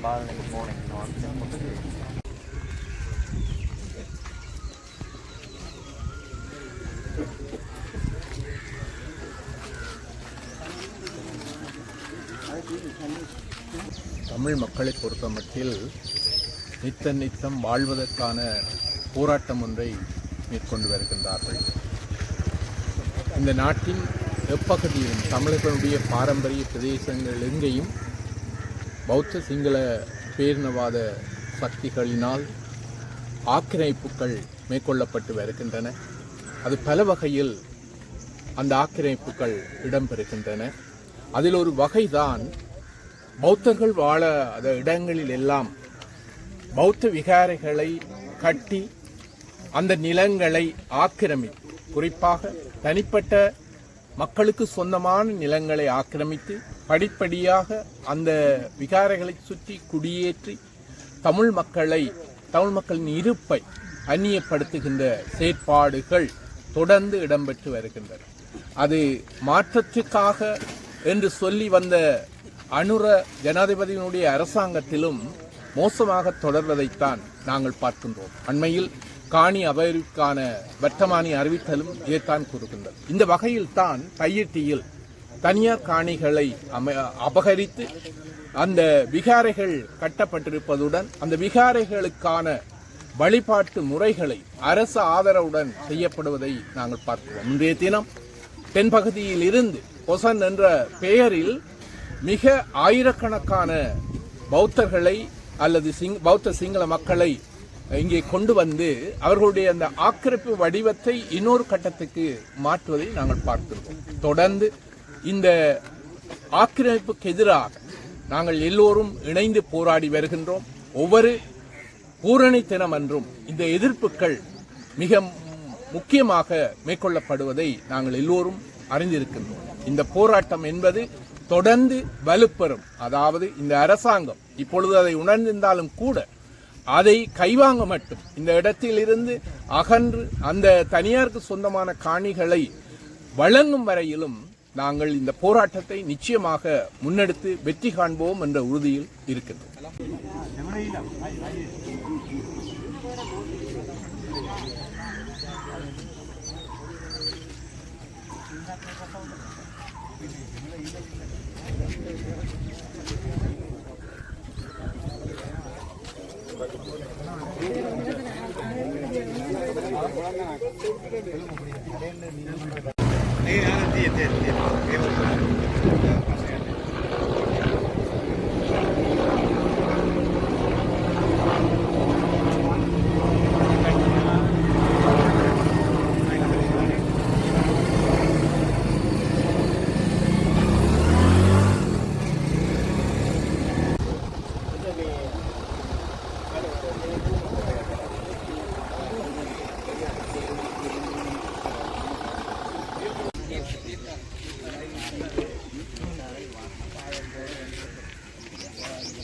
ball in the morning, simple. Tamil மக்களை பொறுத்த மட்டில் நித்த நித்தம் வாழ்வதற்கான போராட்டம் ஒன்றை மேற்கொண்டு வருகின்றார்கள் இந்த நாட்டின் எப்பகுதியிலும் தமிழர்களுடைய பாரம்பரிய பிரதேசங்கள் எங்கேயும் பௌத்த சிங்கள பேரினவாத சக்திகளினால் ஆக்கிரமிப்புகள் மேற்கொள்ளப்பட்டு வருகின்றன. அது பல வகையில் அந்த ஆக்கிரமிப்புகள் இடம்பெறுகின்றன. அதில் ஒரு வகைதான் பௌத்தர்கள் வாழ அந்த இடங்களில் எல்லாம் பௌத்த விகாரைகளை கட்டி அந்த நிலங்களை ஆக்கிரமி குறிப்பாக தனிப்பட்ட மக்களுக்கு சொந்தமான நிலங்களை ஆக்கிரமித்து படிப்படியாக அந்த விகாரைகளை சுற்றி குடியேற்றி தமிழ் மக்களை தமிழ் மக்களின் இருப்பை அந்நியப்படுத்துகின்ற செயற்பாடுகள் தொடர்ந்து இடம்பெற்று வருகின்றன. அது மாற்றத்துக்காக என்று சொல்லி வந்த அனுர ஜனாதிபதியினுடைய அரசாங்கத்திலும் மோசமாக தொடர்வதைத்தான் நாங்கள் பார்க்கின்றோம். அண்மையில் காணி அபகரிப்புக்கான வர்த்தமானி அறிவித்தலும் இதைத்தான் கூறுகின்றது இந்த வகையில் தான் கையெட்டியில் தனியார் காணிகளை அம அபகரித்து அந்த விகாரைகள் கட்டப்பட்டிருப்பதுடன் அந்த விகாரைகளுக்கான வழிபாட்டு முறைகளை அரசு ஆதரவுடன் செய்யப்படுவதை நாங்கள் பார்க்கிறோம். இன்றைய தினம் தென்பகுதியில் இருந்து பொசன் என்ற பெயரில் மிக ஆயிரக்கணக்கான பௌத்தர்களை அல்லது சிங் பௌத்த சிங்கள மக்களை இங்கே கொண்டு வந்து அவர்களுடைய அந்த ஆக்கிரமிப்பு வடிவத்தை இன்னொரு கட்டத்துக்கு மாற்றுவதை நாங்கள் பார்க்கிறோம் தொடர்ந்து இந்த ஆக்கிரமிப்புக்கு எதிராக நாங்கள் எல்லோரும் இணைந்து போராடி வருகின்றோம். ஒவ்வொரு பூரணி தினம் அன்றும் இந்த எதிர்ப்புகள் மிக முக்கியமாக மேற்கொள்ளப்படுவதை நாங்கள் எல்லோரும் அறிந்திருக்கின்றோம். இந்த போராட்டம் என்பது தொடர்ந்து வலுப்பெறும். அதாவது இந்த அரசாங்கம் இப்பொழுது அதை உணர்ந்திருந்தாலும் கூட அதை கைவாங்க மட்டும். இந்த இடத்திலிருந்து அகன்று அந்த தனியாருக்கு சொந்தமான காணிகளை வழங்கும் வரையிலும் நாங்கள் இந்த போராட்டத்தை நிச்சயமாக முன்னெடுத்து வெற்றி காண்போம் என்ற உறுதியில் இருக்கின்றோம். 对对对 ja, dit,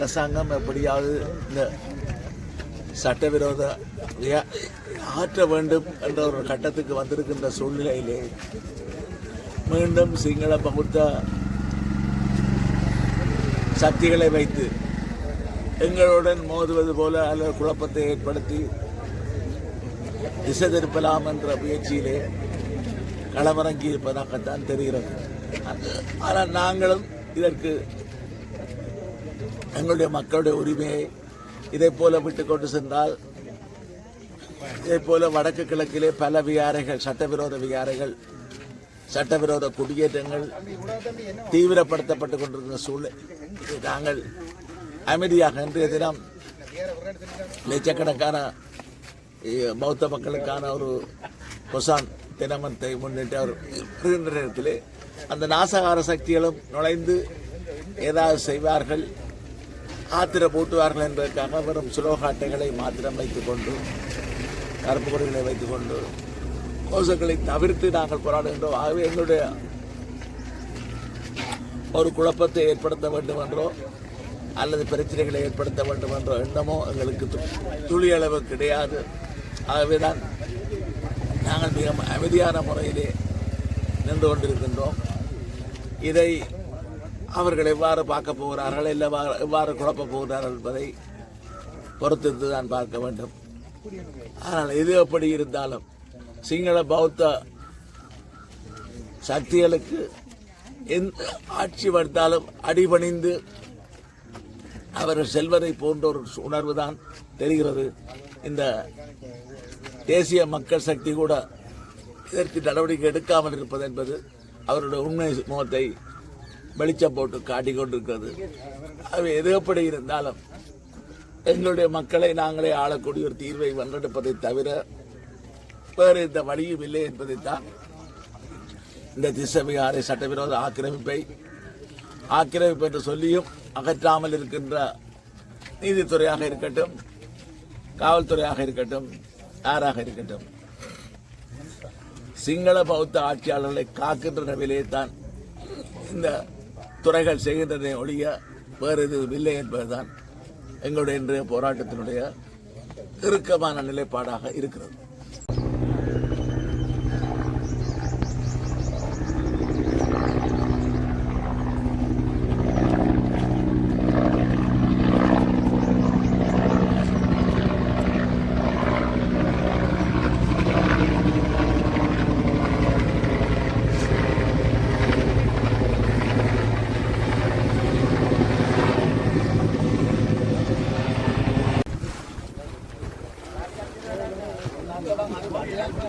அரசாங்கம் எப்படியாவது இந்த சட்டவிரோத ஆற்ற வேண்டும் என்ற ஒரு கட்டத்துக்கு வந்திருக்கின்ற சூழ்நிலையிலே மீண்டும் சிங்கள பகுத்த சக்திகளை வைத்து எங்களுடன் மோதுவது போல அல்லது குழப்பத்தை ஏற்படுத்தி திசை திருப்பலாம் என்ற முயற்சியிலே களமிறங்கி இருப்பதாகத்தான் தெரிகிறது. ஆனால் நாங்களும் இதற்கு எங்களுடைய மக்களுடைய உரிமையை இதை போல விட்டு கொண்டு சென்றால் இதே போல வடக்கு கிழக்கிலே பல விகாரைகள் சட்டவிரோத விகாரைகள் சட்டவிரோத குடியேற்றங்கள் தீவிரப்படுத்தப்பட்டு கொண்டிருக்கிற சூழ்நிலை. நாங்கள் அமைதியாக இன்றைய தினம் லட்சக்கணக்கான பௌத்த மக்களுக்கான ஒரு கொசான் தினமத்தை முன்னிட்டு அவர் இருக்கின்ற நேரத்தில் அந்த நாசகார சக்திகளும் நுழைந்து ஏதாவது செய்வார்கள். ஆத்திர பூட்டுவார்கள் என்பதற்காக வெறும் சுலோகாட்டைகளை மாத்திரம் வைத்துக்கொண்டு கருப்பு கொடிகளை வைத்துக்கொண்டு கோஷங்களை தவிர்த்து நாங்கள் போராடுகின்றோம். ஆகவே எங்களுடைய ஒரு குழப்பத்தை ஏற்படுத்த வேண்டும் என்றோ அல்லது பிரச்சனைகளை ஏற்படுத்த வேண்டும் என்ற எண்ணமோ எங்களுக்கு துளியளவு கிடையாது. ஆகவேதான் நாங்கள் மிக அமைதியான முறையிலே நின்று கொண்டிருக்கின்றோம். இதை அவர்கள் எவ்வாறு பார்க்க போகிறார்கள் இல்லை எவ்வாறு- எவ்வாறு போகிறார்கள் என்பதை பொறுத்திருந்து தான் பார்க்க வேண்டும். ஆனால் இது எப்படி இருந்தாலும் சிங்கள பௌத்த சக்திகளுக்கு எந்த ஆட்சி வந்தாலும் அடிபணிந்து அவர்கள் செல்வதை போன்ற ஒரு உணர்வு தான் தெரிகிறது. இந்த தேசிய மக்கள் சக்தி கூட இதற்கு நடவடிக்கை எடுக்காமல் இருப்பது என்பது அவருடைய உண்மை முகத்தை வெளிச்சம் போட்டு காட்டிக்கொண்டிருக்கிறது அவை எது எப்படி இருந்தாலும் எங்களுடைய மக்களை நாங்களே ஆளக்கூடிய ஒரு தீர்வை வந்தெடுப்பதை தவிர வேறு எந்த வழியும் இல்லை என்பதைத்தான் இந்த திசவிகாரை சட்டவிரோத ஆக்கிரமிப்பை ஆக்கிரமிப்பு என்று சொல்லியும் அகற்றாமல் இருக்கின்ற நீதித்துறையாக இருக்கட்டும் காவல்துறையாக இருக்கட்டும் யாராக இருக்கட்டும் சிங்கள பௌத்த ஆட்சியாளர்களை காக்கின்ற நிலையிலே தான் இந்த துறைகள் செய்கின்றதை ஒழிய வேறு எதுவும் இல்லை என்பதுதான் எங்களுடைய இன்றைய போராட்டத்தினுடைய இறுக்கமான நிலைப்பாடாக இருக்கிறது.